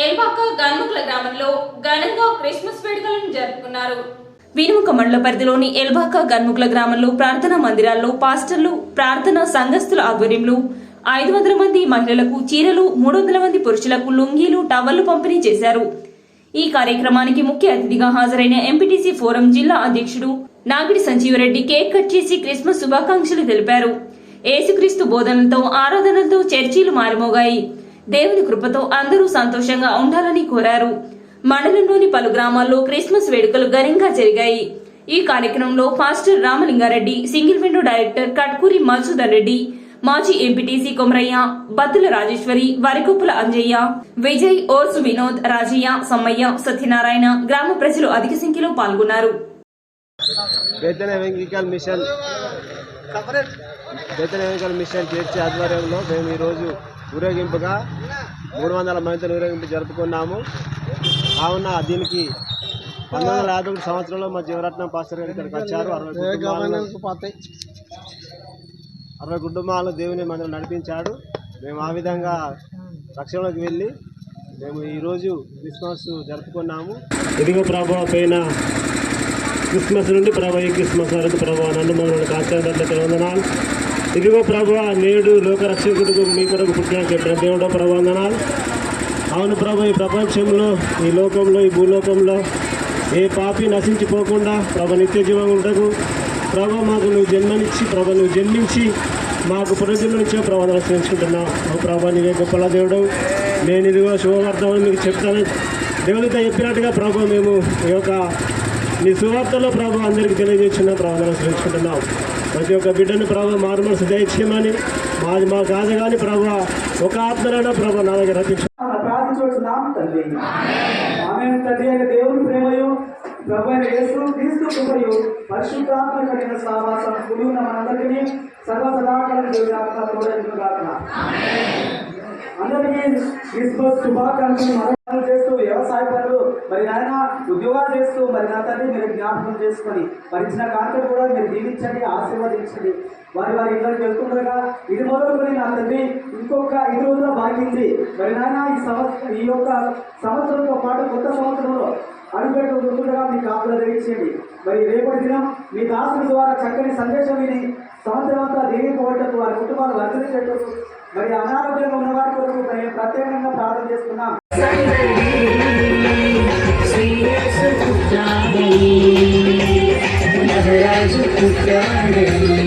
ఎల్బాక గన్ముకుల గ్రామంలో ఘనంగా క్రిస్మస్ వేడుకలను జరుపుకున్నారు. వినుముక మండల పరిధిలోని ఎల్బాక గన్ముకుల గ్రామంలో ప్రార్థనా మందిరాల్లో పాస్టర్లు ప్రార్థనా సంఘస్థుల ఆధ్వర్యంలో ఐదు వందల మంది మహిళలకు చీరలు మూడు వందల మంది పురుషులకు లుంగీలు టవళ్ళు పంపిణీ చేశారు. ఈ కార్యక్రమానికి ముఖ్య అతిథిగా హాజరైన ఎంపీటీసీ ఫోరం జిల్లా అధ్యక్షుడు నాగిడి సంజీవరెడ్డి కేక్ కట్ చేసి క్రిస్మస్ శుభాకాంక్షలు తెలిపారు. ఏసుక్రీస్తు బోధనలతో ఆరాధనలతో చర్చీలు మారిమోగాయి. దేవుని కృపతో అందరూ సంతోషంగా ఉండాలని కోరారు. మండలంలోని పలు గ్రామాల్లో క్రిస్మస్ వేడుకలు ఘనంగా జరిగాయి. ఈ కార్యక్రమంలో pastor Ramalinga Reddy single window director Katkuri Madhusudar Reddy మాజీ ఎంపీటీసీ కొమరయ్య బత్తుల రాజేశ్వరి వరికొప్పుల అంజయ్య విజయ్ ఓర్సు వినోద్ రాజయ్య సమ్మయ్య సత్యనారాయణ గ్రామ ప్రజలు అధిక సంఖ్యలో పాల్గొన్నారు. మిషన్. మిషన్ ఆధ్వర్యంలో మేము ఈరోజు ఊరేగింపుగా మూడు వందల మందితో ఊరేగింపు జరుపుకున్నాము. కావున దీనికి పంతొమ్మిది వందల యాభై ఒకటి సంవత్సరంలో మా జీవరత్నం పాస్టర్ గారు ఇక్కడికి వచ్చారు. అరవై కుటుంబాలను అరవై కుటుంబాలను దేవుని మనం నడిపించాడు. మేము ఆ విధంగా రక్షణలోకి వెళ్ళి మేము ఈరోజు క్రిస్మస్ జరుపుకున్నాము. ఇదిగో ప్రభావ పైన క్రిస్మస్ నుండి ప్రభా ఈ క్రిస్మస్ వరకు ప్రభా నన్ను మమ్మల్ని కాచేందుకు వందనాలు. ఇదిగో ప్రభు నేడు లోకరక్షకుడికి మీ కొరకు పుట్టిన చెప్పిన దేవుడో ప్రభావందనాలు అవును ప్రభు ఈ ప్రపంచంలో ఈ లోకంలో ఈ భూలోకంలో ఏ పాపి నశించిపోకుండా ప్రభ నిత్య జీవం ఉండకు. ప్రభా మాకు నువ్వు జన్మనిచ్చి ప్రభ నువ్వు జన్మించి మాకు పునర్జన్మనిచ్చే ప్రభావం స్మరించుకుంటున్నావు ఓ ప్రభా నీవే గొప్పల దేవుడు. నేను ఇదిగో శుభవార్తమని మీకు చెప్తాను. దేవుడితో చెప్పినట్టుగా ప్రభు మేము ఈ యొక్క నీ సువార్తలో ప్రభు అందరికీ తెలియజేసిన ప్రార్థన స్మరించుకుంటున్నాం ప్రతి ఒక్క బిడ్డను ప్రభు మారు మనసు దయచేయమని మాది మా కాదు కానీ ప్రభు ఒక ఆత్మలైనా ప్రభు నా దగ్గర రచించు ప్రార్థించున్నాం తండ్రి. ఆమె తండ్రి అయిన దేవుని ప్రేమయు ప్రభు అయిన యేసు క్రీస్తు కృపయు పరిశుద్ధాత్మ కలిగిన సహవాసం కుడి ఉన్న మనందరికీ సర్వ సదాకాలం దేవుని ఆత్మ తోడైన ప్రార్థన అందరికీ క్రిస్మస్ శుభాకాంక్షలు చేస్తూ వ్యవసాయ పనులు మరి నాయన ఉద్యోగాలు చేస్తూ మరి నా తండ్రి మీరు జ్ఞాపకం చేసుకొని మరి ఇచ్చిన కాంతం కూడా మీరు దీవించండి ఆశీర్వదించండి. వారి వారి ఇళ్ళకి వెళ్తుండగా ఇది మొదలుకొని నా తండ్రి ఇంకొక ఐదు రోజుల బాగింది మరి నాయన ఈ సంవత్సరం ఈ యొక్క సంవత్సరంతో పాటు కొత్త సంవత్సరంలో అడుగుపెట్టు ఉంటుండగా మీ కాపులు దయచేయండి మరి రేపటి దినం మీ దాసుల ద్వారా చక్కని సందేశం విని సంవత్సరం అంతా దీవింపబడ్డకు వారి కుటుంబాలు వర్తించేట్టు మరి అనారోగ్యంగా ఉన్న వారి కొరకు మేము ప్రత్యేకంగా ప్రార్థన చేస్తున్నాం. Yes, I'm